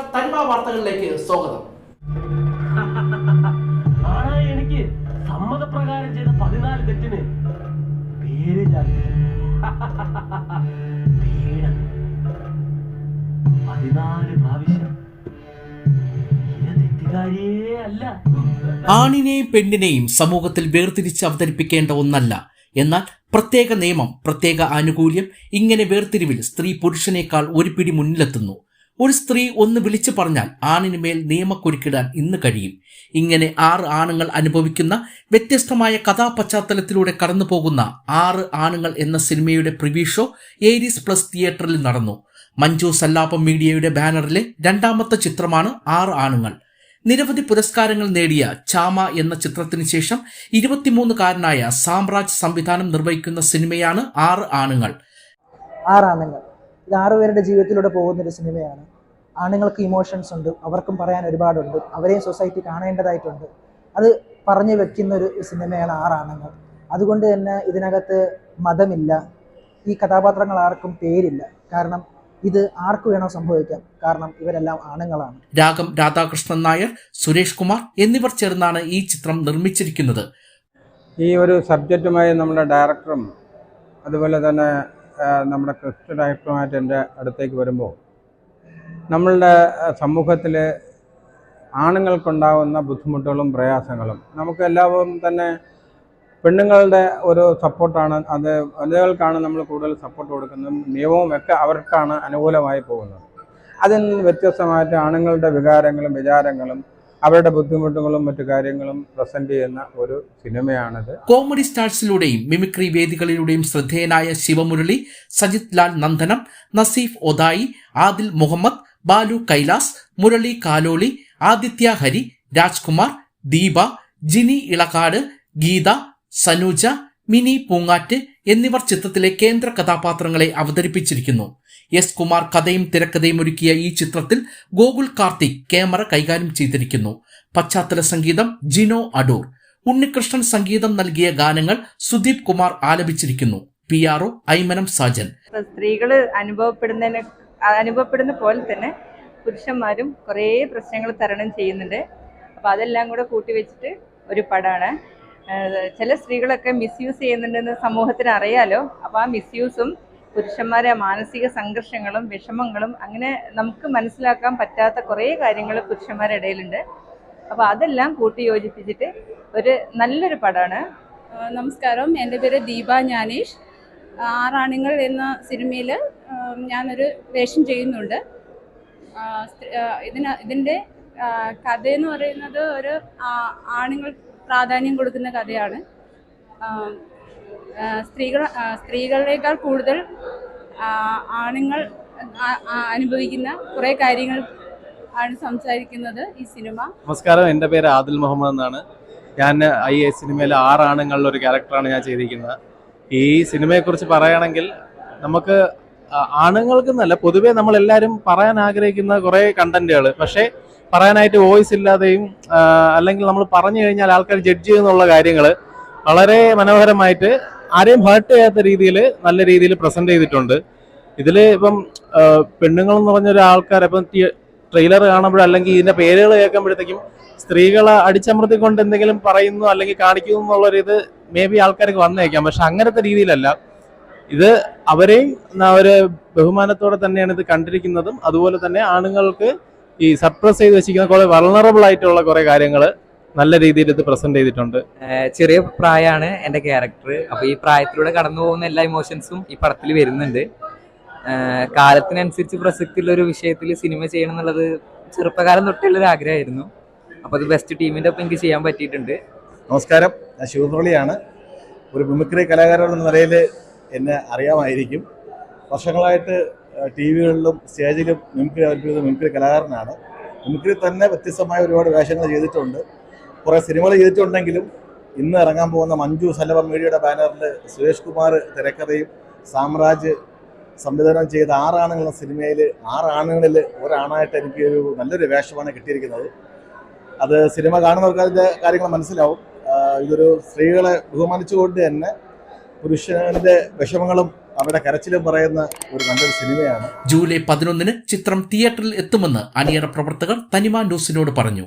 തനിമ വാർത്തകളിലേക്ക് സ്വാഗതം. എനിക്ക് സമ്മതപ്രകാരം ചെയ്ത പതിനാല് തെറ്റിന് പേര്. പതിനാല് പ്രാവശ്യം. അല്ല. ആണിനെയും പെണ്ണിനെയും സമൂഹത്തിൽ വേർതിരിച്ച് അവതരിപ്പിക്കേണ്ട ഒന്നല്ല. എന്നാൽ പ്രത്യേക നിയമം പ്രത്യേക ആനുകൂല്യം ഇങ്ങനെ വേർതിരിവിൽ സ്ത്രീ പുരുഷനേക്കാൾ ഒരു പിടി മുന്നിലെത്തുന്നു. ഒരു സ്ത്രീ ഒന്ന് വിളിച്ചു പറഞ്ഞാൽ ആണിന് മേൽ നിയമക്കുരുക്കിടാൻ ഇന്ന് കഴിയും. ഇങ്ങനെ ആറ് ആണുങ്ങൾ അനുഭവിക്കുന്ന വ്യത്യസ്തമായ കഥാപശ്ചാത്തലത്തിലൂടെ കടന്നു പോകുന്ന ആറ് ആണുങ്ങൾ എന്ന സിനിമയുടെ പ്രിവ്യൂ ഷോ ഏരീസ് പ്ലസ് തിയേറ്ററിൽ നടന്നു. മഞ്ജു സല്ലാപം മീഡിയയുടെ ബാനറിലെ രണ്ടാമത്തെ ചിത്രമാണ് ആറ് ആണുങ്ങൾ. നിരവധി പുരസ്കാരങ്ങൾ നേടിയ ചാമ എന്ന ചിത്രത്തിന് ശേഷം ഇരുപത്തിമൂന്നുകാരനായ സാമ്രാജ് സംവിധാനം നിർവഹിക്കുന്ന സിനിമയാണ് ആറ് ആണുങ്ങൾ. ആറാണുങ്ങൾ. ഇത് ആറുപേരുടെ ജീവിതത്തിലൂടെ പോകുന്ന ഒരു സിനിമയാണ്. ആണുങ്ങൾക്ക് ഇമോഷൻസ് ഉണ്ട് അവർക്കും പറയാൻ ഒരുപാടുണ്ട് അവരെയും സൊസൈറ്റി കാണേണ്ടതായിട്ടുണ്ട്. അത് പറഞ്ഞു വെക്കുന്ന ഒരു സിനിമയാണ് ആറാണുങ്ങൾ. അതുകൊണ്ട് തന്നെ ഇതിനകത്ത് മതമില്ല. ഈ കഥാപാത്രങ്ങൾ ആർക്കും പേരില്ല. കാരണം ഇത് ആർക്ക് വേണോ സംഭവിക്കാം. കാരണം ഇവരെല്ലാം ആണുങ്ങളാണ്. രാഗം രാധാകൃഷ്ണൻ നായർ സുരേഷ് കുമാർ എന്നിവർ ചേർന്നാണ് ഈ ചിത്രം നിർമ്മിച്ചിരിക്കുന്നത്. ഈ ഒരു സബ്ജക്റ്റുമായി നമ്മുടെ ഡയറക്ടറും അതുപോലെ തന്നെ നമ്മുടെ ക്രിസ്ത്യൻ ഡയറക്ടറുമായിട്ട് എന്റെ അടുത്തേക്ക് വരുമ്പോൾ നമ്മളുടെ സമൂഹത്തിൽ ആണുങ്ങൾക്കുണ്ടാകുന്ന ബുദ്ധിമുട്ടുകളും പ്രയാസങ്ങളും നമുക്ക് എല്ലാവരും തന്നെ പെണ്ണുങ്ങളുടെ ഒരു സപ്പോർട്ടാണ്. അത് വനിതകൾക്കാണ് നമ്മൾ കൂടുതൽ സപ്പോർട്ട് കൊടുക്കുന്നതും നിയമവും ഒക്കെ അവർക്കാണ് അനുകൂലമായി പോകുന്നത്. അതിൽ നിന്ന് വ്യത്യസ്തമായിട്ട് ആണുങ്ങളുടെ വികാരങ്ങളും വിചാരങ്ങളും അവരുടെ ബുദ്ധിമുട്ടുകളും മറ്റു കാര്യങ്ങളും പ്രസന്റ് ചെയ്യുന്ന ഒരു സിനിമയാണിത്. കോമഡി സ്റ്റാർസിലൂടെയും മിമിക്രി വേദികളിലൂടെയും ശ്രദ്ധേയനായ ശിവമുരളി സജിത് ലാൽ നന്ദനം നസീഫ് ഒതായി ആദിൽ മുഹമ്മദ് ബാലു കൈലാസ് മുരളി കാലോളി ആദിത്യ ഹരി രാജ്കുമാർ ദീപ ജിനി ഇളക്കാട് ഗീത സനൂജ മിനി പൂങ്ങാറ്റ് എന്നിവർ ചിത്രത്തിലെ കേന്ദ്ര കഥാപാത്രങ്ങളെ അവതരിപ്പിച്ചിരിക്കുന്നു. എസ് കുമാർ കഥയും തിരക്കഥയും ഒരുക്കിയ ഈ ചിത്രത്തിൽ ഗോകുൽ കാർത്തിക് ക്യാമറ കൈകാര്യം ചെയ്തിരിക്കുന്നു. പശ്ചാത്തല സംഗീതം ജിനോ അടൂർ. ഉണ്ണികൃഷ്ണൻ സംഗീതം നൽകിയ ഗാനങ്ങൾ Sudeep Kumar ആലപിച്ചിരിക്കുന്നു. P R O Aymanam Sajan. സ്ത്രീകൾ അനുഭവപ്പെടുന്നതിന് അനുഭവപ്പെടുന്ന പോലെ തന്നെ പുരുഷന്മാരും കുറേ പ്രശ്നങ്ങൾ തരണം ചെയ്യുന്നുണ്ട്. അപ്പൊ അതെല്ലാം കൂടെ കൂട്ടിവെച്ചിട്ട് ഒരു പടമാണ് ചില സ്ത്രീകളൊക്കെ മിസ്യൂസ് ചെയ്യുന്നുണ്ടെന്ന് സമൂഹത്തിന് അറിയാലോ. അപ്പൊ ആ മിസ്യൂസും പുരുഷന്മാരെ മാനസിക സംഘർഷങ്ങളും വിഷമങ്ങളും അങ്ങനെ നമുക്ക് മനസ്സിലാക്കാൻ പറ്റാത്ത കുറേ കാര്യങ്ങൾ പുരുഷന്മാരുടെ ഇടയിലുണ്ട്. അപ്പോൾ അതെല്ലാം കൂട്ടി യോജിപ്പിച്ചിട്ട് ഒരു നല്ലൊരു പടമാണ്. നമസ്കാരം. എന്റെ പേര് ദീപ ജ്ഞാനേഷ്. ആറാണുങ്ങൾ എന്ന സിനിമയിൽ ഞാനൊരു വേഷം ചെയ്യുന്നുണ്ട്. ഇതിന് ഇതിന്റെ കഥയെന്ന് പറയുന്നത് ഒരു ആണുങ്ങൾ പ്രാധാന്യം കൊടുക്കുന്ന കഥയാണ്. സ്ത്രീകൾ സ്ത്രീകളേക്കാൾ കൂടുതൽ ആണുങ്ങൾ അനുഭവിക്കുന്ന കുറേ കാര്യങ്ങൾ ആണ് സംസാരിക്കുന്നത് ഈ സിനിമ. നമസ്കാരം. എന്റെ പേര് ആദിൽ മുഹമ്മദ് എന്നാണ്. ഞാൻ ഈ സിനിമയിലെ ആറ് ആണുങ്ങളുടെ ഒരു ക്യാരക്ടറാണ് ഞാൻ ചെയ്തിരിക്കുന്നത്. ഈ സിനിമയെക്കുറിച്ച് പറയുകയാണെങ്കിൽ നമുക്ക് ആണുങ്ങൾക്ക് ആണുങ്ങൾക്കെന്നല്ല പൊതുവേ നമ്മൾ എല്ലാവരും പറയാൻ ആഗ്രഹിക്കുന്ന കുറേ കണ്ടന്റുകൾ പക്ഷേ പറയാനായിട്ട് വോയിസ് ഇല്ലാതെയും അല്ലെങ്കിൽ നമ്മൾ പറഞ്ഞു കഴിഞ്ഞാൽ ആൾക്കാർ ജഡ്ജ് ചെയ്യുന്നുള്ള കാര്യങ്ങൾ വളരെ മനോഹരമായിട്ട് ആരെയും ഹേർട്ട് ചെയ്യാത്ത രീതിയിൽ നല്ല രീതിയിൽ പ്രസന്റ് ചെയ്തിട്ടുണ്ട്. ഇതിൽ ഇപ്പം പെണ്ണുങ്ങൾ എന്ന് പറഞ്ഞൊരാൾക്കാർ ഇപ്പം ട്രെയിലർ കാണുമ്പോൾ അല്ലെങ്കിൽ ഇതിന്റെ പേരുകൾ കേൾക്കുമ്പോഴത്തേക്കും സ്ത്രീകളെ അടിച്ചമർത്തിക്കൊണ്ട് എന്തെങ്കിലും പറയുന്നു അല്ലെങ്കിൽ കാണിക്കുന്നു എന്നുള്ളൊരു ഇത് മേ ബി ആൾക്കാർക്ക് വന്നേക്കാം. പക്ഷെ അങ്ങനത്തെ രീതിയിലല്ല. ഇത് അവരെയും ഒരു ബഹുമാനത്തോടെ തന്നെയാണ് ഇത് കണ്ടിരിക്കുന്നതും. അതുപോലെ തന്നെ ആണുങ്ങൾക്ക് ഈ സപ്രസ് ചെയ്ത് വെച്ചിരിക്കുന്ന കുറെ വൾണറബിൾ ആയിട്ടുള്ള കുറെ കാര്യങ്ങൾ നല്ല രീതിയിൽ ഇത് പ്രസന്റ് ചെയ്തിട്ടുണ്ട്. ചെറിയ പ്രായമാണ് എന്റെ ക്യാരക്ടർ അപ്പോൾ ഈ പ്രായത്തിലൂടെ കടന്നു പോകുന്ന എല്ലാ ഇമോഷൻസും ഈ പടത്തിൽ വരുന്നുണ്ട്. കാലത്തിനനുസരിച്ച് പ്രസക്തിയുള്ള ഒരു വിഷയത്തിൽ സിനിമ ചെയ്യണം എന്നുള്ളത് ചെറുപ്പകാലം തൊട്ടുള്ള ഒരു ആഗ്രഹമായിരുന്നു. അപ്പോൾ അത് ബെസ്റ്റ് ടീമിന്റെ ഒപ്പം എനിക്ക് ചെയ്യാൻ പറ്റിയിട്ടുണ്ട്. നമസ്കാരം. ഞാൻ ശിവമുരളിയാണ് ഒരു മിമിക്രി കലാകാരൻ എന്ന നിലയിൽ എന്നെ അറിയാമായിരിക്കും. വർഷങ്ങളായിട്ട് ടി വികളിലും സ്റ്റേജിലും മിമിക്രി അവതരിപ്പിക്കുന്ന മിമിക്രി കലാകാരനാണ്. മിമിക്രി തന്നെ വ്യത്യസ്തമായ ഒരുപാട് വേഷങ്ങൾ ചെയ്തിട്ടുണ്ട്. കുറേ സിനിമകൾ ചെയ്തിട്ടുണ്ടെങ്കിലും ഇന്ന് ഇറങ്ങാൻ പോകുന്ന മഞ്ജു സലഭ മീഡിയയുടെ ബാനറിൽ സുരേഷ് കുമാർ തിരക്കഥയും സാമ്രാജ് സംവിധാനം ചെയ്ത ആറാണുങ്ങൾ എന്ന സിനിമയിൽ ആറാണുങ്ങളിൽ ഒരാണായിട്ട് എനിക്ക് ഒരു നല്ലൊരു വേഷമാണ് കിട്ടിയിരിക്കുന്നത്. അത് സിനിമ കാണുന്നവർക്ക് അതിന്റെ കാര്യങ്ങൾ മനസ്സിലാവും. ഇതൊരു സ്ത്രീകളെ ബഹുമാനിച്ചുകൊണ്ട് തന്നെ പുരുഷന്റെ വിഷമങ്ങളും അവരുടെ കരച്ചിലും പറയുന്ന ഒരു നല്ലൊരു സിനിമയാണ്. ജൂലൈ പതിനൊന്നിന് ചിത്രം തിയേറ്ററിൽ എത്തുമെന്ന് അണിയറ പ്രവർത്തകർ തനിമ ന്യൂസിനോട് പറഞ്ഞു.